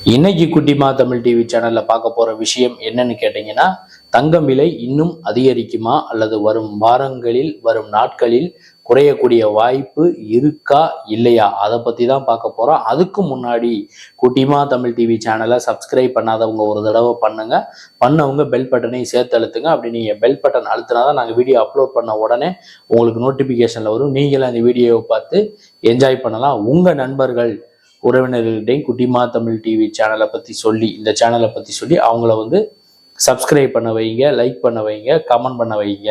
இன்னைக்கு குட்டிமா தமிழ் டிவி சேனல்ல பார்க்க போற விஷயம் என்னன்னு கேட்டீங்கன்னா தங்கம் விலை இன்னும் அதிகரிக்குமா அல்லது வரும் வாரங்களில் வரும் நாட்களில் குறையக்கூடிய வாய்ப்பு இருக்கா இல்லையா? அதை பத்தி தான் பார்க்க போறோம். அதுக்கு முன்னாடி குட்டிமா தமிழ் டிவி சேனலை சப்ஸ்கிரைப் பண்ணாதவங்க ஒரு தடவை பண்ணுங்க. பண்ணவங்க பெல் பட்டனையும் சேர்த்து அழுத்துங்க அப்படி நீங்க பெல் பட்டன் அழுத்தினா தான் நாங்கள் வீடியோ அப்லோட் பண்ண உடனே உங்களுக்கு நோட்டிபிகேஷன்ல வரும். நீங்களும் அந்த வீடியோவை பார்த்து என்ஜாய் பண்ணலாம். உங்க நண்பர்கள் உறவினர்கள்டையும் குட்டிமா தமிழ் டிவி சேனலை பற்றி சொல்லி இந்த சேனலை பற்றி சொல்லி அவங்கள வந்து சப்ஸ்கிரைப் பண்ண வைங்க லைக் பண்ண வைங்க கமெண்ட் பண்ண வைங்க.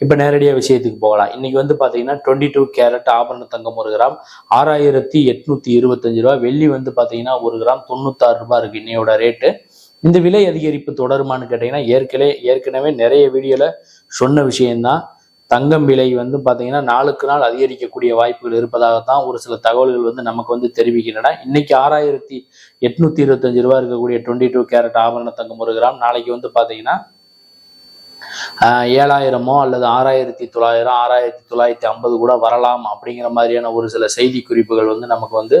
இப்போ நேரடியாக விஷயத்துக்கு போகலாம். இன்னைக்கு வந்து பார்த்தீங்கன்னா டுவெண்ட்டி டூ கேரட் ஆபரண தங்கம் ஒரு கிராம் ஆறாயிரத்தி எட்நூற்றி இருபத்தஞ்சு ரூபா வெள்ளி வந்து பார்த்தீங்கன்னா ஒரு கிராம் தொண்ணூத்தாறு ரூபாய் இருக்கு இன்னையோட ரேட்டு இந்த விலை அதிகரிப்பு தொடருமான்னு கேட்டிங்கன்னா ஏற்கனவே ஏற்கனவே நிறைய வீடியோவில் சொன்ன விஷயம்தான். தங்கம் விலை வந்து பார்த்தீங்கன்னா நாளுக்கு நாள் அதிகரிக்கக்கூடிய வாய்ப்புகள் இருப்பதாகத்தான் ஒரு சில தகவல்கள் வந்து நமக்கு வந்து தெரிவிக்கின்றன. இன்னைக்கு ஆறாயிரத்தி எட்நூத்தி இருபத்தஞ்சு ரூபா இருக்கக்கூடிய டுவெண்ட்டி டூ கேரட் ஆபரண தங்கம் ஒரு கிராம். நாளைக்கு வந்து பார்த்தீங்கன்னா ஏழாயிரமோ அல்லது ஆறாயிரத்தி தொள்ளாயிரம் ஆறாயிரத்தி தொள்ளாயிரத்தி ஐம்பது கூட வரலாம் அப்படிங்கிற மாதிரியான ஒரு சில செய்தி குறிப்புகள் வந்து நமக்கு வந்து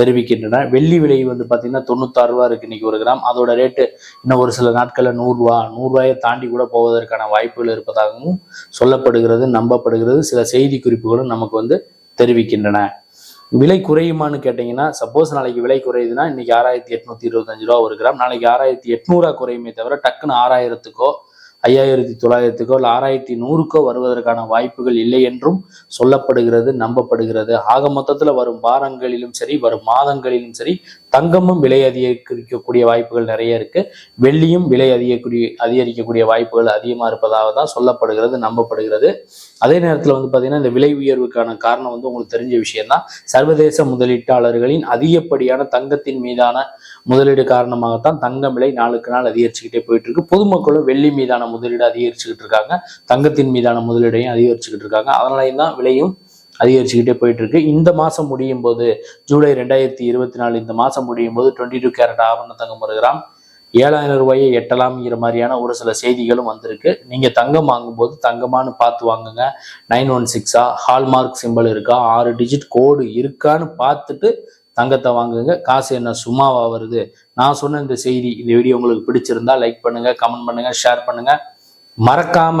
தெரிவிக்கின்றன. வெள்ளி விலை வந்து பார்த்தீங்கன்னா தொண்ணூத்தாறு ரூபா இருக்கு இன்னைக்கு ஒரு கிராம். அதோட ரேட்டு இன்னும் ஒரு சில நாட்களில் நூறுரூவா நூறுரூவாயை தாண்டி கூட போவதற்கான வாய்ப்புகள் இருப்பதாகவும் சொல்லப்படுகிறது நம்பப்படுகிறது. சில செய்தி குறிப்புகளும் நமக்கு வந்து தெரிவிக்கின்றன. விலை குறையுமான்னு கேட்டிங்கன்னா சப்போஸ் நாளைக்கு விலை குறையுதுன்னா இன்னைக்கு ஆறாயிரத்தி எட்நூத்தி இருபத்தஞ்சு ரூபா ஒரு கிராம். நாளைக்கு ஆறாயிரத்தி எட்நூறா குறையுமே தவிர டக்குன்னு ஆறாயிரத்துக்கோ ஐயாயிரத்தி தொள்ளாயிரத்துக்கோ இல்லை ஆறாயிரத்தி நூறுக்கோ வருவதற்கான வாய்ப்புகள் இல்லை என்றும் சொல்லப்படுகிறது நம்பப்படுகிறது. ஆக மொத்தத்தில் வரும் வாரங்களிலும் சரி வரும் மாதங்களிலும் சரி தங்கமும் விலை அதிகரிக்கக்கூடிய வாய்ப்புகள் நிறைய இருக்கு. வெள்ளியும் விலை அதிகக்கூடிய அதிகரிக்கக்கூடிய வாய்ப்புகள் அதிகமாக இருப்பதாக தான் சொல்லப்படுகிறது நம்பப்படுகிறது. அதே நேரத்தில் வந்து பார்த்தீங்கன்னா இந்த விலை உயர்வுக்கான காரணம் வந்து உங்களுக்கு தெரிஞ்ச விஷயம்தான். சர்வதேச முதலீட்டாளர்களின் அதிகப்படியான தங்கத்தின் மீதான முதலீடு காரணமாகத்தான் தங்கம் விலை நாளுக்கு நாள் அதிகரிச்சுக்கிட்டே போயிட்டு இருக்கு பொதுமக்களும் வெள்ளி மீதான முதலீடு அதிகரிச்சுக்கிட்டு இருக்காங்க. தங்கத்தின் மீதான முதலீடையும் அதிகரிச்சுக்கிட்டு இருக்காங்க. அதனாலையும் தான் விலையும் அதிகரிச்சுக்கிட்டே போயிட்டு இருக்கு இந்த மாதம் முடியும் போது ஜூலை ரெண்டாயிரத்தி இருபத்தி நாலு இந்த மாதம் முடியும் போது டுவெண்ட்டி டூ கேரட் ஆபரண தங்கம் ஒரு கிராம் ஏழாயிரம் ரூபாயை எட்டலாம்ங்கிற மாதிரியான ஒரு சில செய்திகளும் வந்திருக்கு. நீங்க தங்கம் வாங்கும்போது தங்கமானு பார்த்து வாங்குங்க. நைன் ஒன் சிக்ஸா ஹால்மார்க் சிம்பிள் இருக்கா ஆறு டிஜிட் கோடு இருக்கான்னு பார்த்துட்டு தங்கத்தை வாங்குங்க. காசு என்ன சும்மாவா வருது? நான் சொன்ன இந்த செய்தி இந்த வீடியோ உங்களுக்கு பிடிச்சிருந்தா லைக் பண்ணுங்க கமெண்ட் பண்ணுங்க ஷேர் பண்ணுங்க. மறக்காம